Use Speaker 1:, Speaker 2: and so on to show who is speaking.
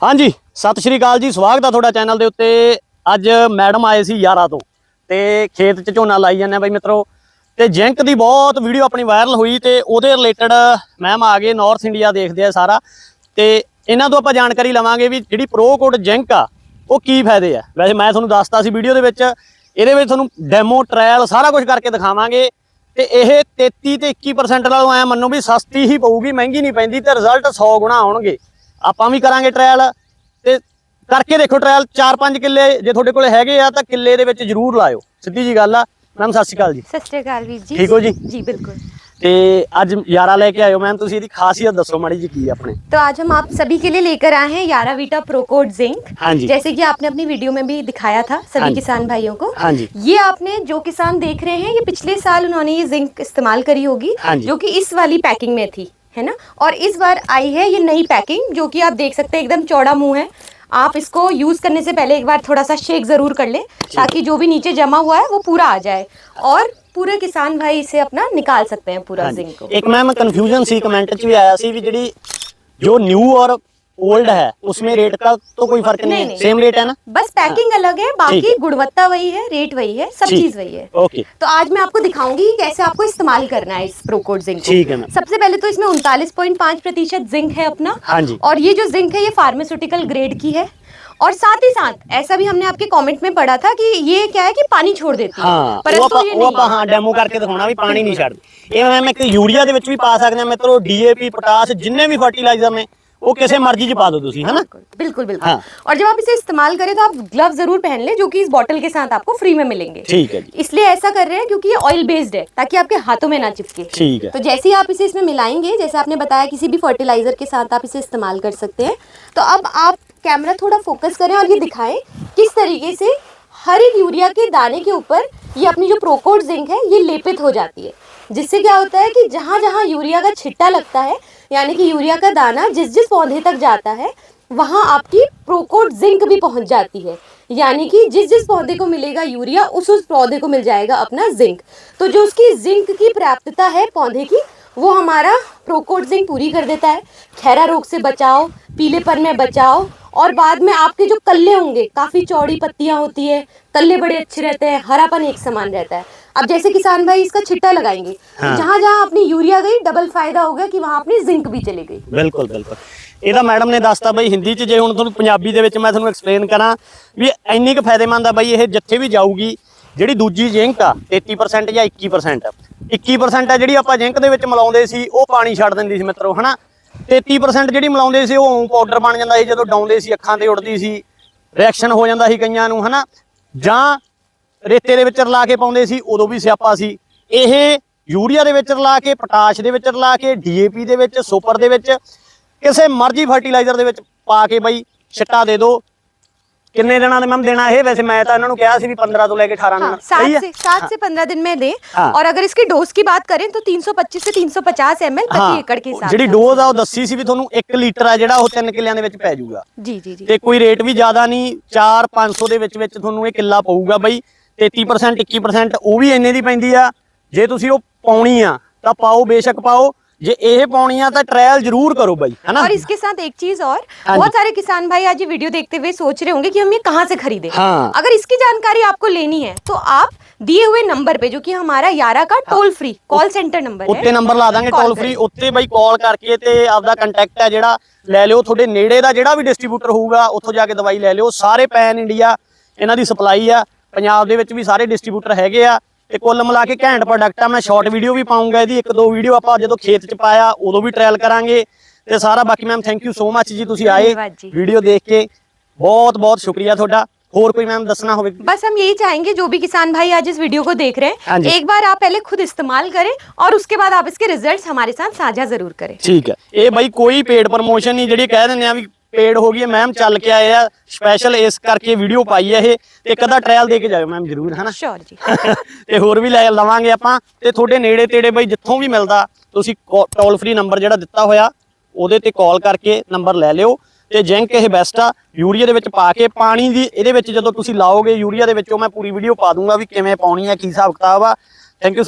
Speaker 1: ਹਾਂਜੀ, ਸਤਿ ਸ਼੍ਰੀ ਅਕਾਲ ਜੀ, ਸਵਾਗਤ ਆ ਤੁਹਾਡਾ ਚੈਨਲ ਦੇ ਉੱਤੇ। ਅੱਜ ਮੈਡਮ ਆਏ ਸੀ ਯਾਰਾ ਤੋਂ ਤੇ ਖੇਤ 'ਚ ਝੋਨਾ ਲਾਈ ਜਾਂਦੇ ਆ ਬਾਈ ਮਿੱਤਰੋ। ਤੇ ਜਿੰਕ ਦੀ ਬਹੁਤ ਵੀਡੀਓ ਆਪਣੀ ਵਾਇਰਲ ਹੋਈ ਤੇ ਉਹਦੇ ਰਿਲੇਟਡ ਮੈਮ ਆ ਗਏ ਨਾਰਥ ਇੰਡੀਆ ਦੇਖਦੇ ਆ ਸਾਰਾ। ਤੇ ਇਹਨਾਂ ਤੋਂ ਆਪਾਂ ਜਾਣਕਾਰੀ ਲਵਾਂਗੇ ਵੀ ਜਿਹੜੀ ਪ੍ਰੋ ਕੋਡ ਜਿੰਕ ਆ, ਉਹ ਕੀ ਫਾਇਦੇ ਆ। ਵੈਸੇ ਮੈਂ ਤੁਹਾਨੂੰ ਦੱਸਤਾ ਸੀ ਵੀਡੀਓ ਦੇ ਵਿੱਚ, ਇਹਦੇ ਵਿੱਚ ਤੁਹਾਨੂੰ ਡੈਮੋ ਟ੍ਰਾਇਲ ਸਾਰਾ ਕੁਝ ਕਰਕੇ ਦਿਖਾਵਾਂਗੇ। ਤੇ ਇਹ 33 ਤੇ 21% ਨਾਲੋਂ ਐ ਮੰਨੋ ਵੀ ਸਸਤੀ ਹੀ ਪਊਗੀ, ਮਹਿੰਗੀ ਨਹੀਂ ਪੈਂਦੀ ਤੇ ਰਿਜ਼ਲਟ 100 ਗੁਣਾ ਆਉਣਗੇ। ਆਪਾਂ ਵੀ ਕਰਾਂਗੇ ਟ੍ਰਾਇਲ ਤੇ ਕਰਕੇ ਦੇਖੋ ਟ੍ਰਾਇਲ 4-5 ਕਿੱਲੇ ਜੇ ਤੁਹਾਡੇ ਕੋਲੇ ਹੈਗੇ ਆ ਤਾਂ ਕਿੱਲੇ ਦੇ ਵਿੱਚ ਜ਼ਰੂਰ ਲਾਇਓ ਸਿੱਧੀ ਜੀ ਗੱਲ ਆ ਮੈਮ ਸਤਿ ਸ਼੍ਰੀ ਅਕਾਲ ਜੀ
Speaker 2: सत श्रीकाल वीर जी
Speaker 1: ठीक हो जी?
Speaker 2: जी बिल्कुल
Speaker 1: ਤੇ ਅੱਜ ਯਾਰਾ ਲੈ ਕੇ ਆਇਓ ਮੈਮ ਤੁਸੀਂ ਇਹਦੀ ਖਾਸੀਅਤ ਦੱਸੋ ਮਾੜੀ ਜੀ ਕੀ ਆ ਆਪਣੇ
Speaker 2: तो आज हम आप सभी के लिए लेकर आए हैं यारा वीटा प्रोकोड जिंक
Speaker 1: हाँ जी।
Speaker 2: जैसे कि आपने अपनी वीडियो में भी दिखाया था
Speaker 1: हाँ
Speaker 2: सभी
Speaker 1: जी।
Speaker 2: किसान भाइयों को
Speaker 1: हाँ जी।
Speaker 2: ये आपने जो किसान देख रहे हैं ये पिछले साल उन्होंने ये जिंक इस्तेमाल करी होगी
Speaker 1: हाँ जी।
Speaker 2: जो कि इस वाली पैकिंग में थी है ना और इस बार आई है ये नई पैकिंग जो कि आप देख सकते हैं एकदम चौड़ा मुंह है आप इसको यूज करने से पहले एक बार थोड़ा सा शेक जरूर कर लें ताकि जो भी नीचे जमा हुआ है वो पूरा आ जाए और पूरे किसान भाई इसे अपना निकाल सकते हैं पूरा
Speaker 1: ਹਾਂਜੀ।
Speaker 2: जिंक को
Speaker 1: ਇੱਕ ਮੈਮ ਕਨਫਿਊਜ਼ਨ ਸੀ ਕਮੈਂਟ 'ਚ ਵੀ ਆਇਆ ਸੀ ਵੀ ਜਿਹੜੀ ਜੋ ਨਿਊ ਔਰ ओल्ड है उसमें रेट का तो कोई फर्क नहीं,
Speaker 2: नहीं,
Speaker 1: है
Speaker 2: नहीं।
Speaker 1: सेम रेट है ना
Speaker 2: बस पैकिंग अलग है
Speaker 1: ठीक
Speaker 2: बाकी
Speaker 1: है।
Speaker 2: गुणवत्ता वही है रेट वही है सब
Speaker 1: ठीक।
Speaker 2: चीज वही है
Speaker 1: ओके
Speaker 2: तो आज मैं आपको दिखाऊंगी कि कैसे आपको इस्तेमाल करना है इस प्रोकोड जिंक को।
Speaker 1: ठीक है मैम।
Speaker 2: सबसे पहले तो इसमें उनतालीस पॉइंट पाँच प्रतिशत जिंक है अपना
Speaker 1: हाँ जी।
Speaker 2: और ये जो जिंक है ये फार्मास्यूटिकल ग्रेड की है और साथ ही साथ ऐसा भी हमने आपके कमेंट में पढ़ा था कि ये क्या है कि पानी छोड़ देती है
Speaker 1: ਹਾਂ ਉਹ
Speaker 2: परंतु
Speaker 1: ਆਪਾਂ
Speaker 2: ये
Speaker 1: ਉਹ ਆਪਾਂ
Speaker 2: नहीं
Speaker 1: ਹਾਂ ਡੈਮੋ ਕਰਕੇ ਦਿਖਾਉਣਾ ਵੀ ਪਾਣੀ ਨਹੀਂ ਛੱਡਦੀ ਇਹ ਮੈਮ ਇੱਕ ਯੂਰੀਆ ਦੇ ਵਿੱਚ ਵੀ ਪਾ ਸਕਦੇ ਆ ਮਿੱਤਰੋ ਡੀਏਪੀ ਪੋਟਾਸ ਜਿੰਨੇ ਵੀ ਫਰਟੀਲਾਈਜ਼ਰ ਨੇ वो किसी मर्ज़ी पा दो है ना?
Speaker 2: बिल्कुल बिल्कुल
Speaker 1: हाँ।
Speaker 2: और जब आप इसे इस्तेमाल करें तो आप ग्लव ज़रूर पहन लें जो कि इस बॉटल के साथ आपको फ्री में मिलेंगे।
Speaker 1: ठीक है
Speaker 2: इसलिए ऐसा कर रहे हैं क्योंकि ये ऑयल बेस्ड है ताकि आपके हाथों में ना चिपके।
Speaker 1: ठीक है।
Speaker 2: तो जैसे ही आप इसे इसमें मिलाएँगे जैसे आपने बताया किसी भी फर्टिलाइज़र के साथ आप इसे इस्तेमाल कर सकते हैं। तो अब आप कैमरा थोड़ा फोकस करें और ये दिखाएँ किस तरीके से हर एक यूरिया के दाने के ऊपर ये अपनी जो प्रोकोड जिंक है, ये लेपित हो जाती है। जिससे क्या होता है कि जहाँ जहाँ यूरिया का छिट्टा लगता है, यानी कि यूरिया का दाना जिस जिस पौधे तक जाता है, वहाँ आपकी प्रोकोड जिंक भी पहुँच जाती है। यानी कि जिस जिस पौधे को मिलेगा यूरिया उस उस पौधे को मिल जाएगा अपना जिंक। तो जो उसकी जिंक की प्राप्तता है पौधे की, वो हमारा प्रोकोड जिंक पूरी कर देता है। खैरा रोग से बचाओ, पीलेपन में बचाव और बाद में आपके जो कल्ले होंगे काफ़ी चौड़ी पत्तियां होती है कल्ले बड़े अच्छे रहते हैं हरापन एक समान रहता है अब जैसे किसान भाई इसका छिट्टा लगाएंगे
Speaker 1: हाँ।
Speaker 2: जहाँ जहाँ अपनी यूरिया गई डबल फायदा होगा कि वहाँ अपनी जिंक भी चली गई
Speaker 1: ਬਿਲਕੁਲ ਬਿਲਕੁਲ ਇਹਦਾ ਮੈਡਮ ਨੇ ਦੱਸਤਾ ਬਈ ਹਿੰਦੀ 'ਚ ਜੇ ਹੁਣ ਤੁਹਾਨੂੰ ਪੰਜਾਬੀ ਦੇ ਵਿੱਚ ਮੈਂ ਤੁਹਾਨੂੰ ਐਕਸਪਲੇਨ ਕਰਾਂ ਵੀ ਇੰਨੀ ਕੁ ਫਾਇਦੇਮੰਦ ਆ ਬਈ ਇਹ ਜਿੱਥੇ ਵੀ ਜਾਊਗੀ ਜਿਹੜੀ ਦੂਜੀ ਜਿੰਕ ਆ 33% ਜਾਂ 21% 21% ਆ ਜਿਹੜੀ ਆਪਾਂ ਜਿੰਕ ਦੇ ਵਿੱਚ ਮਿਲਾਉਂਦੇ ਸੀ ਉਹ ਪਾਣੀ ਛੱਡ ਦਿੰਦੀ ਸੀ ਮਿੱਤਰੋ ਹਨਾ 33% ਜਿਹੜੀ ਮਿਲਾਉਂਦੇ ਸੀ ਉਹ ਪਾਊਡਰ ਬਣ ਜਾਂਦਾ ਸੀ, ਜਦੋਂ ਡਾਉਂਦੇ ਸੀ, ਅੱਖਾਂ ਤੇ ਉੱਡਦੀ ਸੀ ਰਿਐਕਸ਼ਨ ਹੋ ਜਾਂਦਾ ਸੀ ਕਈਆਂ ਨੂੰ, ਹਨਾ? ਜਾਂ ਰੇਤੇ ਦੇ ਵਿੱਚ ਰਲਾ ਕੇ ਪਾਉਂਦੇ ਸੀ, ਉਦੋਂ ਵੀ ਸਿਆਪਾ ਸੀ। ਇਹ ਯੂਰੀਆ ਦੇ ਵਿੱਚ ਰਲਾ ਕੇ, ਪੋਟਾਸ਼ ਦੇ ਵਿੱਚ ਰਲਾ ਕੇ ਡੀਏਪੀ ਦੇ ਵਿੱਚ, ਸੁਪਰ ਦੇ ਵਿੱਚ, ਕਿਸੇ ਮਰਜ਼ੀ ਫਰਟੀਲਾਈਜ਼ਰ ਦੇ ਵਿੱਚ ਪਾ ਕੇ ਬਈ, ਛਿੱਟਾ ਦੇ ਦਿਓ। ਕਿੰਨੇ ਦਿਨਾਂ ਦੇ ਮੈਮ ਦੇਣਾ ਇਹ ਵੈਸੇ ਮੈਂ ਤਾਂ ਇਹਨਾਂ ਨੂੰ ਕਿਹਾ ਸੀ ਵੀ 15 ਤੋਂ ਲੈ ਕੇ 18 ਦਿਨ
Speaker 2: हाँ, सात से सात से पंद्रह दिन में दें
Speaker 1: हाँ।
Speaker 2: और अगर इसकी डोज की बात करें तो 325 से 350 एम एल प्रति एकड़ के हिसाब
Speaker 1: ਜਿਹੜੀ
Speaker 2: से
Speaker 1: ਡੋਜ਼ ਆ ਉਹ ਦੱਸੀ ਸੀ ਵੀ ਤੁਹਾਨੂੰ 1 ਲੀਟਰ ਆ ਜਿਹੜਾ ਉਹ 3 ਕਿੱਲਿਆਂ ਦੇ ਵਿੱਚ ਪੈ ਜਾਊਗਾ
Speaker 2: जी जी जी
Speaker 1: ਤੇ ਕੋਈ ਰੇਟ ਵੀ ਜ਼ਿਆਦਾ ਨਹੀਂ 4 500 ਦੇ ਵਿੱਚ ਵਿੱਚ ਤੁਹਾਨੂੰ ਇਹ ਕਿੱਲਾ ਪਊਗਾ ਬਈ 33% 21% ਉਹ ਵੀ ਇੰਨੇ ਦੀ ਪੈਂਦੀ ਆ ਜੇ ਤੁਸੀਂ ਉਹ ਪਾਉਣੀ ਆ ਤਾਂ ਪਾਓ ਬੇਸ਼ੱਕ ਪਾਓ ਜੇ ਇਹ ਪਾਉਣੀ ਆ ਤਾਂ ਟ੍ਰਾਇਲ ਜ਼ਰੂਰ ਕਰੋ ਬਾਈ ਹੈਨਾ
Speaker 2: और इसके साथ एक चीज और
Speaker 1: हाँ
Speaker 2: बहुत
Speaker 1: जी।
Speaker 2: सारे किसान भाई आज ये वीडियो देखते हुए सोच रहे होंगे कि हम ये कहाँ से खरीदें
Speaker 1: हाँ।
Speaker 2: अगर इसकी जानकारी आपको लेनी है तो आप दिए हुए नंबर पे जो कि हमारा यारा का toll free call centre number है
Speaker 1: ਉੱਤੇ ਨੰਬਰ ਲਾ ਦਾਂਗੇ
Speaker 2: Call
Speaker 1: ਟੋਲ
Speaker 2: करें।
Speaker 1: ਫ੍ਰੀ ਉੱਤੇ ਬਾਈ ਕਾਲ ਕਰਕੇ ਤੇ ਆਪਦਾ ਕੰਟੈਕਟ ਹੈ ਜਿਹੜਾ ਲੈ ਲਿਓ ਤੁਹਾਡੇ ਨੇੜੇ ਦਾ ਜਿਹੜਾ ਵੀ ਡਿਸਟ੍ਰੀਬਿਊਟਰ ਹੋਊਗਾ ਉੱਥੋਂ ਜਾ ਕੇ ਦਵਾਈ ਲੈ ਲਿਓ ਸਾਰੇ ਪੈਨ ਇੰਡੀਆ ਇਹਨਾਂ ਦੀ ਸਪਲਾਈ ਆ ਪੰਜਾਬ ਦੇ ਵਿੱਚ ਵੀ ਸਾਰੇ ਡਿਸਟ੍ਰੀਬਿਊਟਰ ਹੈਗੇ ਆ ਤੇ ਕੁੱਲ ਮਿਲਾ ਕੇ ਘੈਂਟ ਪ੍ਰੋਡਕਟ ਆ ਮੈਂ ਸ਼ਾਰਟ ਵੀਡੀਓ ਵੀ ਪਾਉਂਗਾ ਇਹਦੀ ਇੱਕ ਦੋ ਵੀਡੀਓ ਆਪਾਂ ਜਦੋਂ ਖੇਤ 'ਚ ਪਾਇਆ ਉਦੋਂ ਵੀ ਟ੍ਰਾਇਲ ਕਰਾਂਗੇ ਤੇ ਸਾਰਾ ਬਾਕੀ ma'am thank you so much ਜੀ ਤੁਸੀਂ ਆਏ
Speaker 2: ਧੰਨਵਾਦ ਜੀ।
Speaker 1: ਵੀਡੀਓ ਦੇਖ ਕੇ ਬਹੁਤ ਬਹੁਤ ਸ਼ੁਕਰੀਆ ਤੁਹਾਡਾ ਹੋਰ ਕੋਈ ਮੈਮ ਦੱਸਣਾ ਹੋਵੇ
Speaker 2: बस हम यही चाहेंगे जो भी किसान भाई आज इस वीडियो को देख रहे
Speaker 1: हाँ जी।
Speaker 2: हैं एक बार आप पहले खुद इस्तेमाल करें और उसके बाद आप इसके रिजल्ट्स हमारे साथ साझा जरूर करें
Speaker 1: ਠੀਕ ਹੈ ਇਹ ਬਾਈ ਕੋਈ ਪੇਡ ਪ੍ਰਮੋਸ਼ਨ ਨਹੀਂ ਜਿਹੜੀ ਕਹਿ ਦਿੰਦੇ ਆ ਵੀ ਪੇਡ ਹੋ ਗਈ ਮੈਮ ਚੱਲ ਕੇ ਆਏ ਆ। ਸਪੈਸ਼ਲ ਇਸ ਕਰਕੇ ਵੀਡੀਓ ਪਾਈ ਹੈ ਇਹ। ਤੇ ਕਦਾ ਟ੍ਰਾਇਲ ਦੇ ਕੇ ਜਾਇਓ ਮੈਮ ਜ਼ਰੂਰ ਹਨਾ?
Speaker 2: ਸ਼ੋਰ ਜੀ।
Speaker 1: ਤੇ ਹੋਰ ਵੀ ਲੈ ਲਵਾਂਗੇ ਆਪਾਂ। ਤੇ ਤੁਹਾਡੇ ਨੇੜੇ ਤੇੜੇ ਬਈ ਜਿੱਥੋਂ ਵੀ ਮਿਲਦਾ ਤੁਸੀਂ ਟੋਲ ਫ੍ਰੀ ਨੰਬਰ ਜਿਹੜਾ ਦਿੱਤਾ ਹੋਇਆ ਉਹਦੇ ਤੇ ਕਾਲ ਕਰਕੇ ਨੰਬਰ ਲੈ ਲਿਓ। ਤੇ ਜਿੰਕ ਇਹ ਬੈਸਟ ਆ। ਯੂਰੀਆ ਦੇ ਵਿੱਚ ਪਾ ਕੇ ਪਾਣੀ ਦੀ ਇਹਦੇ ਵਿੱਚ ਜਦੋਂ ਤੁਸੀਂ ਲਾਓਗੇ ਯੂਰੀਆ ਦੇ ਵਿੱਚੋਂ ਮੈਂ ਪੂਰੀ ਵੀਡੀਓ ਪਾ ਦੂੰਗਾ ਵੀ ਕਿਵੇਂ ਪਾਉਣੀ ਹੈ ਕੀ ਹਿਸਾਬ ਕਿਤਾਬ ਆ। Thank you